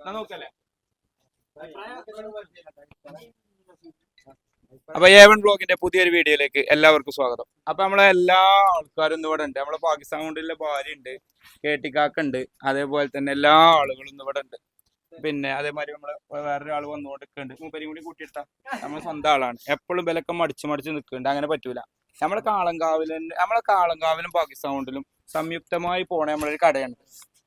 നോക്കല്ലേ? അപ്പൊ ഏവൻ ബ്ലോഗിന്റെ പുതിയൊരു വീഡിയോയിലേക്ക് എല്ലാവർക്കും സ്വാഗതം. അപ്പൊ നമ്മളെ എല്ലാ ആൾക്കാരും ഇന്ന് ഇവിടെ ഉണ്ട്. നമ്മളെ പാകിസ്ഥാൻ കൊണ്ടുള്ള ഭാര്യ ഉണ്ട് കേട്ടിക്കാക്ക ഉണ്ട് അതേപോലെ തന്നെ എല്ലാ ആളുകളും ഇന്ന് ഇവിടെ ഉണ്ട്. പിന്നെ അതേമാതിരി നമ്മൾ വേറൊരാൾ വന്നുകൊണ്ടിരിക്കുന്നുണ്ട്. മൂപ്പരും കൂടി കൂട്ടിയിട്ടാ. നമ്മൾ സ്വന്തം ആളാണ്. എപ്പോഴും വിലക്കം മടിച്ചു മടിച്ച് നിൽക്കുന്നുണ്ട്. അങ്ങനെ പറ്റൂല. നമ്മളെ കാളങ്കാവിലും നമ്മളെ കാളങ്കാവിലും പാകിസ്ഥാൻ കൊണ്ടിലും സംയുക്തമായി പോണ നമ്മളൊരു കടയാണ്.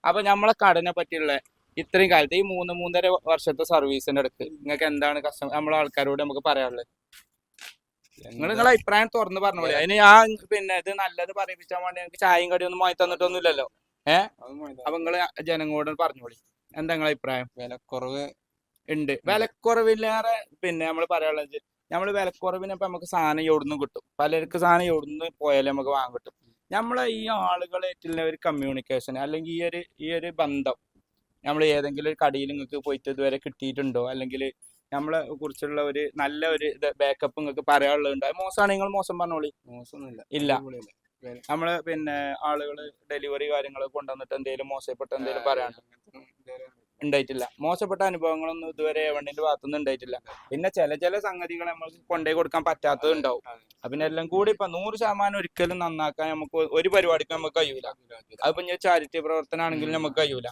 അപ്പൊ നമ്മളെ കടനെ പറ്റിയുള്ള ഇത്രയും കാലത്ത് ഈ മൂന്ന് മൂന്നര വർഷത്തെ സർവീസിന്റെ അടുത്ത് നിങ്ങൾക്ക് എന്താണ് കസ്റ്റമർ നമ്മളെ ആൾക്കാരോട് നമുക്ക് പറയാനുള്ളത്? നിങ്ങൾ നിങ്ങളെ അഭിപ്രായം തുറന്ന് പറഞ്ഞോളി അതിന് ആ പിന്നെ ഇത് നല്ലത് പറയിപ്പിച്ചാൻ വേണ്ടി എനിക്ക് ചായയും കടിയൊന്നും ഇല്ലല്ലോ തന്നിട്ടൊന്നുമില്ലല്ലോ. അപ്പൊ നിങ്ങൾ ജനങ്ങളോട് പറഞ്ഞോളി എന്താ നിങ്ങളെ അഭിപ്രായം? വിലക്കുറവ് ഉണ്ട്. വിലക്കുറവില്ലാതെ പിന്നെ നമ്മൾ പറയാനുള്ളത് നമ്മൾ വിലക്കുറവിന് ഇപ്പൊ നമുക്ക് സാധനം എവിടുന്നും കിട്ടും. പലർക്ക് സാധനം എവിടുന്ന് പോയാലും നമുക്ക് വാങ്ങാൻ കിട്ടും. നമ്മളെ ഈ ആളുകളായിട്ടുള്ള ഒരു കമ്മ്യൂണിക്കേഷൻ അല്ലെങ്കിൽ ഈ ഒരു ഈ ഒരു ബന്ധം നമ്മൾ ഏതെങ്കിലും ഒരു കടയിൽ നിങ്ങൾക്ക് പോയിട്ട് ഇതുവരെ കിട്ടിയിട്ടുണ്ടോ? അല്ലെങ്കിൽ നമ്മളെ കുറിച്ചുള്ള ഒരു നല്ല ഒരു ബാക്കപ്പ് നിങ്ങൾക്ക് പറയാനുള്ളത് മോശമാണ്. നിങ്ങൾ മോശം പറഞ്ഞോളി. മോശമൊന്നുമില്ല. ഇല്ല? നമ്മൾ പിന്നെ ആളുകൾ ഡെലിവറി കാര്യങ്ങൾ കൊണ്ടുവന്നിട്ട് എന്തെങ്കിലും മോശപ്പെട്ട എന്തെങ്കിലും പറയാനുണ്ടോ? ഉണ്ടായിട്ടില്ല. മോശപ്പെട്ട അനുഭവങ്ങളൊന്നും ഇതുവരെ എവണ്ടിന്റെ ഭാഗത്തുനിന്ന് ഉണ്ടായിട്ടില്ല. പിന്നെ ചില ചില സംഗതികൾ നമുക്ക് കൊണ്ടുപോയി കൊടുക്കാൻ പറ്റാത്തത് ഉണ്ടാവും. അപ്പൊ പിന്നെ എല്ലാം കൂടി ഇപ്പൊ നൂറ് ശതമാനം ഒരിക്കലും നന്നാക്കാൻ നമുക്ക് ഒരു പരിപാടിക്കും നമുക്ക് കഴിയൂല. അതിപ്പോ ചാരിറ്റി പ്രവർത്തനമാണെങ്കിലും നമുക്ക് കഴിയൂല.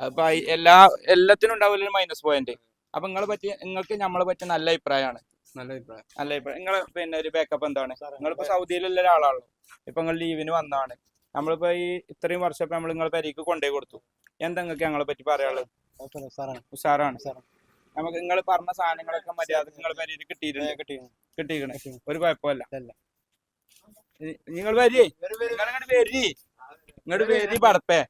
അപ്പൊ എല്ലാ എല്ലാത്തിനും ഉണ്ടാവില്ല ഒരു മൈനസ് പോയിന്റ് അപ്പൊ നിങ്ങളെ പറ്റി നിങ്ങൾക്ക് നമ്മളെ പറ്റി നല്ല അഭിപ്രായമാണ്. നല്ല അഭിപ്രായം. നല്ല അഭിപ്രായം. നിങ്ങളെ പിന്നെ ഒരു ബാക്കപ്പ് എന്താണ്? നിങ്ങളിപ്പോ സൗദിയിലുള്ള ഒരാളാണല്ലോ. ഇപ്പൊ നിങ്ങൾ ലീവിന് വന്നതാണ്. നമ്മളിപ്പോ ഈ ഇത്രയും വർഷം നമ്മൾ നിങ്ങളെ പരിക്ക് കൊണ്ടേ കൊടുത്തു. എന്താ നിങ്ങൾക്ക് ഞങ്ങളെ പറ്റി പറയാനുള്ളത്? ഉഷാറാണ്. നമുക്ക് നിങ്ങൾ പറഞ്ഞ സാധനങ്ങളൊക്കെ മര്യാദ നിങ്ങളെ പരി കിട്ടിയിട്ടുണ്ട്. കിട്ടിയിരിക്കണേ ഒരു കുഴപ്പമില്ല. നിങ്ങൾ വരി. നിങ്ങളുടെ വരി. ഇങ്ങോട്ട് വരി. പടപ്പേ.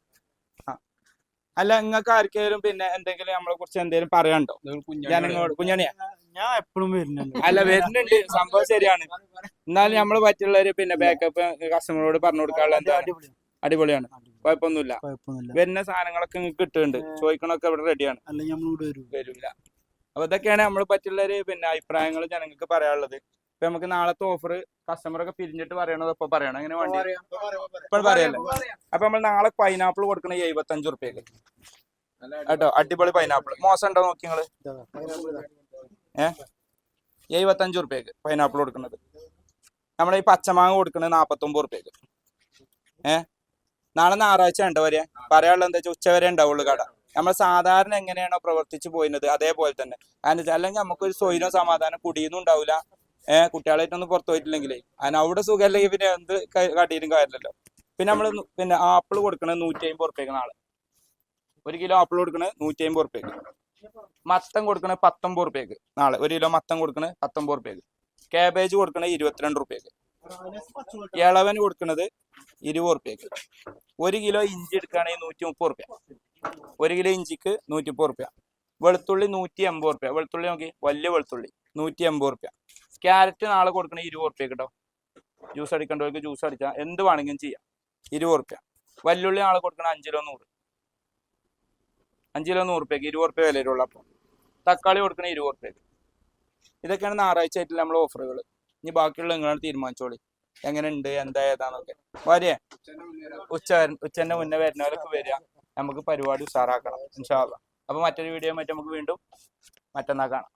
അല്ല നിങ്ങൾക്ക് ആർക്കെങ്കിലും പിന്നെ എന്തെങ്കിലും നമ്മളെ കുറിച്ച് എന്തെങ്കിലും പറയാനുണ്ടോ? ജനങ്ങളോട് കുഞ്ഞണിയാ? ഞാൻ എപ്പോഴും വരുന്നുണ്ട്. അല്ല വരുന്നുണ്ട്. സംഭവം ശരിയാണ്. എന്നാലും നമ്മൾ പറ്റുള്ളവര് പിന്നെ ബാക്കപ്പ് കസ്റ്റമറോട് പറഞ്ഞു കൊടുക്കാനുള്ള എന്താ അടിപൊളിയാണ്. കുഴപ്പമൊന്നുമില്ല. വരുന്ന സാധനങ്ങളൊക്കെ നിങ്ങൾക്ക് കിട്ടുന്നുണ്ട്. ചോദിക്കണൊക്കെ ഇവിടെ റെഡിയാണ് വരില്ല അപ്പൊ ഇതൊക്കെയാണ് നമ്മളെ പറ്റുള്ളവര് പിന്നെ അഭിപ്രായങ്ങൾ ജനങ്ങൾക്ക് പറയാനുള്ളത്. ഇപ്പൊ നമുക്ക് നാളത്തെ ഓഫർ കസ്റ്റമർ ഒക്കെ പിരിഞ്ഞിട്ട് പറയണത് ഇപ്പൊ പറയണം. അങ്ങനെ വേണ്ടി? ഇപ്പോൾ പറയല്ലേ? അപ്പൊ നമ്മൾ നാളെ പൈനാപ്പിൾ കൊടുക്കണ എഴുപത്തഞ്ച് റുപ്യക്ക് കേട്ടോ അടിപൊളി പൈനാപ്പിൾ മോശം ഉണ്ടോ നോക്കി നിങ്ങൾ? എഴുപത്തഞ്ച് റുപ്യക്ക് പൈനാപ്പിൾ കൊടുക്കുന്നത് നമ്മളെ ഈ പച്ചമാങ്ങ കൊടുക്കുന്നത് നാപ്പത്തൊമ്പത് റുപ്യക്ക് ഏ? നാളെ ഞായറാഴ്ച ഉണ്ടോ വരെ? പറയാനുള്ളത് എന്താ വെച്ചാൽ ഉച്ച വരെ ഉണ്ടാവുള്ളൂ കട. നമ്മൾ സാധാരണ എങ്ങനെയാണോ പ്രവർത്തിച്ചു പോയിരുന്നത് അതേപോലെ തന്നെ. അല്ലെങ്കിൽ നമുക്കൊരു സ്വൈരം സമാധാനം കുടിയൊന്നും ഉണ്ടാവില്ല ഏഹ് കുട്ടികളായിട്ടൊന്നും പുറത്തു പോയിട്ടില്ലെങ്കിലേ. അതിന് അവിടെ സുഖമല്ലെങ്കിൽ പിന്നെ എന്ത് കാട്ടിയിട്ടും കാര്യമില്ലല്ലോ. പിന്നെ നമ്മൾ പിന്നെ ആപ്പിൾ കൊടുക്കണത് നൂറ്റി അമ്പത് റുപ്യ നാളെ ഒരു കിലോ ആപ്പിൾ കൊടുക്കണത് നൂറ്റി അമ്പത് റുപ്യക്ക് മത്തം കൊടുക്കണത് പത്തൊമ്പത് റുപ്യക്ക് നാളെ ഒരു കിലോ മത്തം കൊടുക്കണത് പത്തൊമ്പത് റുപ്യക്ക് കാബേജ് കൊടുക്കണത് ഇരുപത്തിരണ്ട് റുപ്യക്ക് ഇളവന് കൊടുക്കണത് ഇരുപത് റുപ്യക്ക് ഒരു കിലോ ഇഞ്ചി എടുക്കുകയാണെങ്കിൽ നൂറ്റി മുപ്പത് റുപ്യ ഒരു കിലോ ഇഞ്ചിക്ക് നൂറ്റി മുപ്പത് റുപ്യ വെളുത്തുള്ളി നൂറ്റി എൺപത് റുപ്യ വെളുത്തുള്ളി നോക്കി വലിയ വെളുത്തുള്ളി നൂറ്റി എൺപത് റുപ്യ ക്യാരറ്റ് നാളെ കൊടുക്കണ ഇരുപത് റുപ്യ കേട്ടോ ജ്യൂസ് അടിക്കേണ്ടവർക്ക് ജ്യൂസ് അടിച്ചാൽ എന്ത് വേണമെങ്കിലും ചെയ്യാം. ഇരുപത് റുപ്യ വല്ലുള്ളി നാളെ കൊടുക്കണ അഞ്ച് കിലോ നൂറ്. അഞ്ച് കിലോ നൂറ് റുപ്യക്ക് ഇരുപത് റുപ്യ വിലയിലുള്ള അപ്പം. തക്കാളി കൊടുക്കണ ഇരുപത് റുപ്യക്ക് ഇതൊക്കെയാണ് ഞായറാഴ്ച ആയിട്ടുള്ള നമ്മളെ ഓഫറുകൾ ഇനി ബാക്കിയുള്ള നിങ്ങളാണ് തീരുമാനിച്ചോളി. എങ്ങനെ ഉണ്ട് എന്താ ഏതാന്നൊക്കെ. വരേ ഉച്ച ഉച്ചന്റെ മുന്നേ വരുന്നവരൊക്കെ വരിക. നമുക്ക് പരിപാടി ഉഷാറാക്കണം ഇൻഷാല്ല അപ്പൊ മറ്റൊരു വീഡിയോ മറ്റേ നമുക്ക് വീണ്ടും മറ്റന്നാ കാണാം.